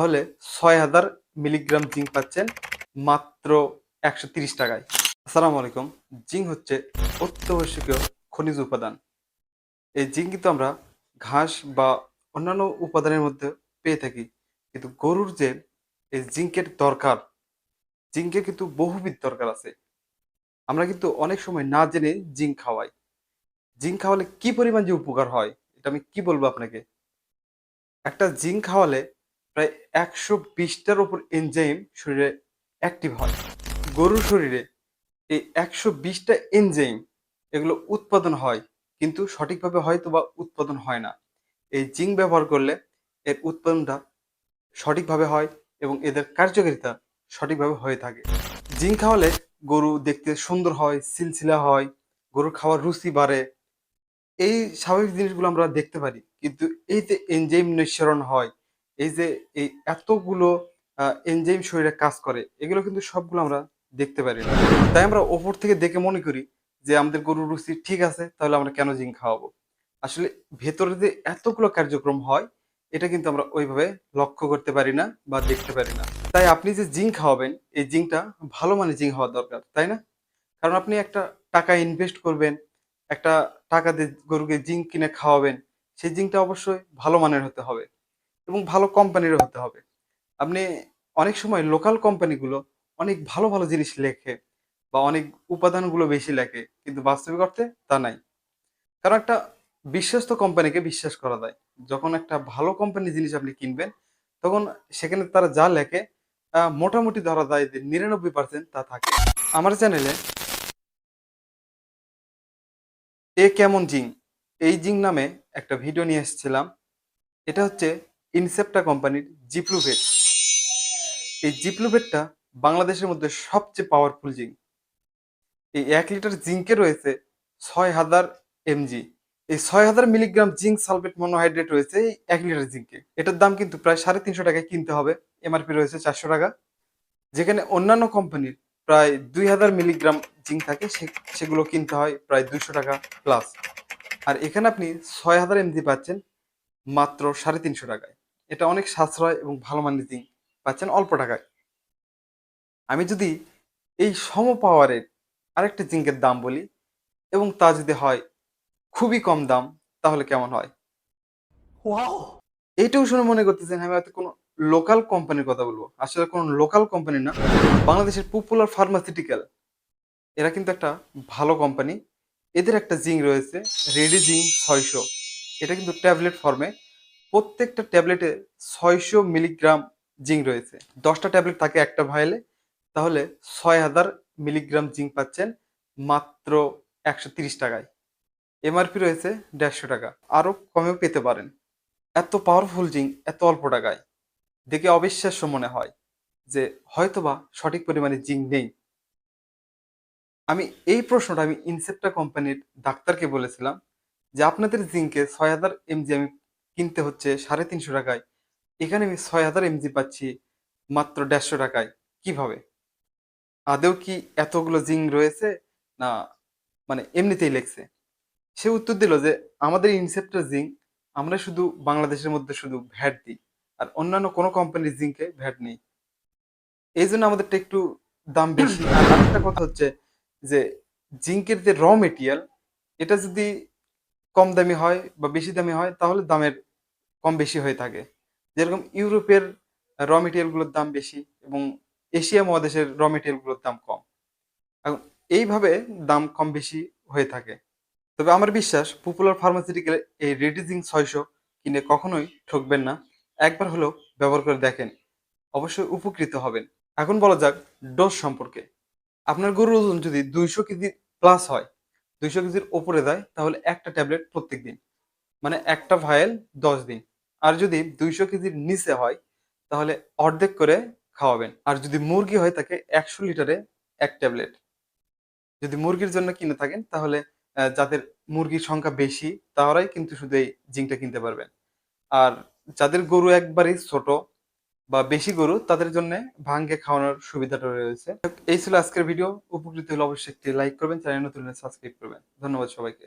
তাহলে ছয় হাজার মিলিগ্রাম জিঙ্ক পাচ্ছেন মাত্র একশো তিরিশ টাকায়। আসসালামু আলাইকুম। জিঙ্ক হচ্ছে অত্যাবশ্যকীয় খনিজ উপাদান। এই জিঙ্ক কিন্তু আমরা ঘাস বা অন্যান্য উপাদানের মধ্যে পেয়ে থাকি। কিন্তু গরুর যে এই জিঙ্কের দরকার জিঙ্কের কিন্তু বহুবিধ দরকার আছে। আমরা কিন্তু অনেক সময় না জেনে জিঙ্ক খাওয়াই। জিঙ্ক খাওয়ালে কি পরিমাণ যে উপকার হয়, এটা আমি কি বলব আপনাকে? একটা জিঙ্ক খাওয়ালে প্রায় একশো বিশটার ওপর এনজাইম শরীরে অ্যাক্টিভ হয়। গরুর শরীরে এই একশো বিশটা এনজাইম এগুলো উৎপাদন হয়, কিন্তু সঠিকভাবে হয়তো বা উৎপাদন হয় না। এই জিঙ্ক ব্যবহার করলে এর উৎপাদনটা সঠিকভাবে হয় এবং এদের কার্যকারিতা সঠিকভাবে হয়ে থাকে। জিঙ্ক খাওয়ালে গরু দেখতে সুন্দর হয়, সিলসিলা হয়, গরুর খাওয়ার রুচি বাড়ে। এই স্বাভাবিক জিনিসগুলো আমরা দেখতে পারি, কিন্তু এই যে এনজাইম নিঃসরণ হয় এই যে এই এতগুলো এনজাইম শরীরে কাজ করে, এগুলো কিন্তু সবগুলো আমরা দেখতে পারি না। তাই আমরা ওপর থেকে দেখে মনে করি যে আমাদের গরুর রুচি ঠিক আছে, তাহলে আমরা কেন জিঙ্ক খাওয়াবো? আসলে ভেতরে যে এতগুলো কার্যক্রম হয়, এটা কিন্তু আমরা ওইভাবে লক্ষ্য করতে পারি না বা দেখতে পারি না। তাই আপনি যে জিঙ্ক খাওয়াবেন, এই জিঙ্কটা ভালো মানের জিঙ্ক হওয়া দরকার, তাই না? কারণ আপনি একটা টাকা ইনভেস্ট করবেন, একটা টাকা দিয়ে গরুকে জিঙ্ক কিনে খাওয়াবেন, সেই জিঙ্কটা অবশ্যই ভালো মানের হতে হবে। এবং ভালো কোম্পানিরও হতে হবে। আপনি অনেক সময় লোকাল কোম্পানিগুলো অনেক ভালো ভালো জিনিস লেখে বা অনেক উপাদানগুলো বেশি লেখে, কিন্তু বাস্তবিক অর্থে তা নাই। কারণ একটা বিশ্বস্ত কোম্পানিকে বিশ্বাস করা যায়। যখন একটা ভালো কোম্পানি জিনিস আপনি কিনবেন, তখন সেখানে তারা যা লেখে মোটামুটি ধরা যায় যে নিরানব্বই পার্সেন্ট তা থাকে। আমার চ্যানেলে এ কেমন জিং? এই জিং নামে একটা ভিডিও নিয়ে এসেছিলাম। এটা হচ্ছে ইনসেপ্টা কোম্পানির জিপ্লুভেট এই জিপ্লুভেটটা বাংলাদেশের মধ্যে সবচেয়ে পাওয়ারফুল জিঙ্ক এই এক লিটার জিঙ্কে রয়েছে ছয় হাজার এমজি এই ছয় হাজার মিলিগ্রাম জিঙ্ক সালফেট মনোহাইড্রেট রয়েছে এই এক লিটার জিঙ্কে এটার দাম কিন্তু প্রায় সাড়ে তিনশো টাকায় কিনতে হবে। এমআরপি রয়েছে চারশো টাকা। যেখানে অন্যান্য কোম্পানির প্রায় দুই হাজার মিলিগ্রাম জিঙ্ক থাকে সেগুলো কিনতে হয় প্রায় দুইশো টাকা প্লাস আর এখানে আপনি ছয় হাজার এমজি পাচ্ছেন মাত্র সাড়ে তিনশো টাকায়। এটা অনেক সাশ্রয় এবং ভালো মানের জিঙ্ক পাচ্ছেন অল্প টাকায়। আমি যদি এই সম পাওয়ারের আরেকটা জিঙ্কের দাম বলি এবং তা যদি হয় খুবই কম দাম তাহলে কেমন হয়? এইটাও শুনে মনে করতেছেন আমি হয়তো কোনো লোকাল কোম্পানির কথা বলব। আসলে কোনো লোকাল কোম্পানি না বাংলাদেশের পপুলার ফার্মাসিউটিক্যাল এরা কিন্তু একটা ভালো কোম্পানি এদের একটা জিঙ্ক রয়েছে রেডি জিঙ্ক ছয়শো। এটা কিন্তু ট্যাবলেট ফর্মে প্রত্যেকটা ট্যাবলেটে ছয়শো মিলিগ্রাম জিঙ্ক রয়েছে। দশটা ট্যাবলেট থাকে একটা ভাইলে তাহলে ছয় হাজার মিলিগ্রাম জিঙ্ক পাচ্ছেন মাত্র একশো তিরিশ টাকায়। এমআরপি রয়েছে দেড়শো টাকা। আরও কমেও পেতে পারেন। এত পাওয়ারফুল জিঙ্ক, এত অল্প টাকায়। দেখে অবিশ্বাস্য মনে হয় যে হয়তোবা সঠিক পরিমাণে জিঙ্ক নেই। আমি এই প্রশ্নটা আমি ইনসেপ্টা কোম্পানির ডাক্তারকে বলেছিলাম যে আপনাদের জিঙ্কে ছয় হাজার এমজি আমি কিনতে হচ্ছে সাড়ে তিনশো টাকায়। এখানে আমি ছয় হাজার এমজি পাচ্ছি মাত্র দেড়শো টাকায়। কীভাবে? আদেও কি এতগুলো জিঙ্ক রয়েছে? না মানে এমনিতেই লেখছে সে উত্তর দিল যে, আমাদের ইনসেপ্টার জিঙ্ক আমরা শুধু বাংলাদেশের মধ্যে শুধু ভ্যাট দিই, আর অন্যান্য কোনো কোম্পানির জিঙ্কে ভ্যাট নেই। এই জন্য আমাদেরটা একটু দাম বেশি। আর আরেকটা কথা হচ্ছে যে, জিঙ্কের যে র মেটেরিয়াল এটা যদি কম দামি হয় বা বেশি দামি হয়, তাহলে দামের কম বেশি হয়ে থাকে। যেরকম ইউরোপের র মেটেরিয়ালগুলোর দাম বেশি এবং এশিয়া মহাদেশের র মেটেরিয়ালগুলোর দাম কম। এখন এইভাবে দাম কম বেশি হয়ে থাকে। তবে আমার বিশ্বাস পপুলার ফার্মাসিউটিক্যাল এই রেডিজিং ছয়শো কিনে কখনোই ঠকবেন না। একবার হলেও ব্যবহার করে দেখেন। অবশ্যই উপকৃত হবেন। এখন বলা যাক ডোজ সম্পর্কে। আপনার গরুর ওজন যদি দুইশো কেজি প্লাস হয়, দুইশো কেজির ওপরে যায়, তাহলে একটা ট্যাবলেট প্রত্যেক দিন মানে একটা ভায়েল দশ দিন। আর যদি দুইশো কেজির নিচে হয়, তাহলে অর্ধেক করে খাওয়াবেন। আর যদি মুরগি হয় তাকে একশো লিটারে এক ট্যাবলেট। যদি মুরগির জন্য কিনে থাকেন, তাহলে যাদের মুরগির সংখ্যা বেশি, তারাই কিন্তু শুধু এই জিঙ্কটা কিনতে পারবেন। আর যাদের গরু একবারই ছোট বা বেশি গরু, তাদের জন্য ভাঙ্গে খাওয়ানোর সুবিধাটা রয়েছে। এই ছিল আজকের ভিডিও। উপকৃত হলে অবশ্যই একটি লাইক করবেন, চ্যানেল নতুন সাবস্ক্রাইব করবেন। ধন্যবাদ সবাইকে।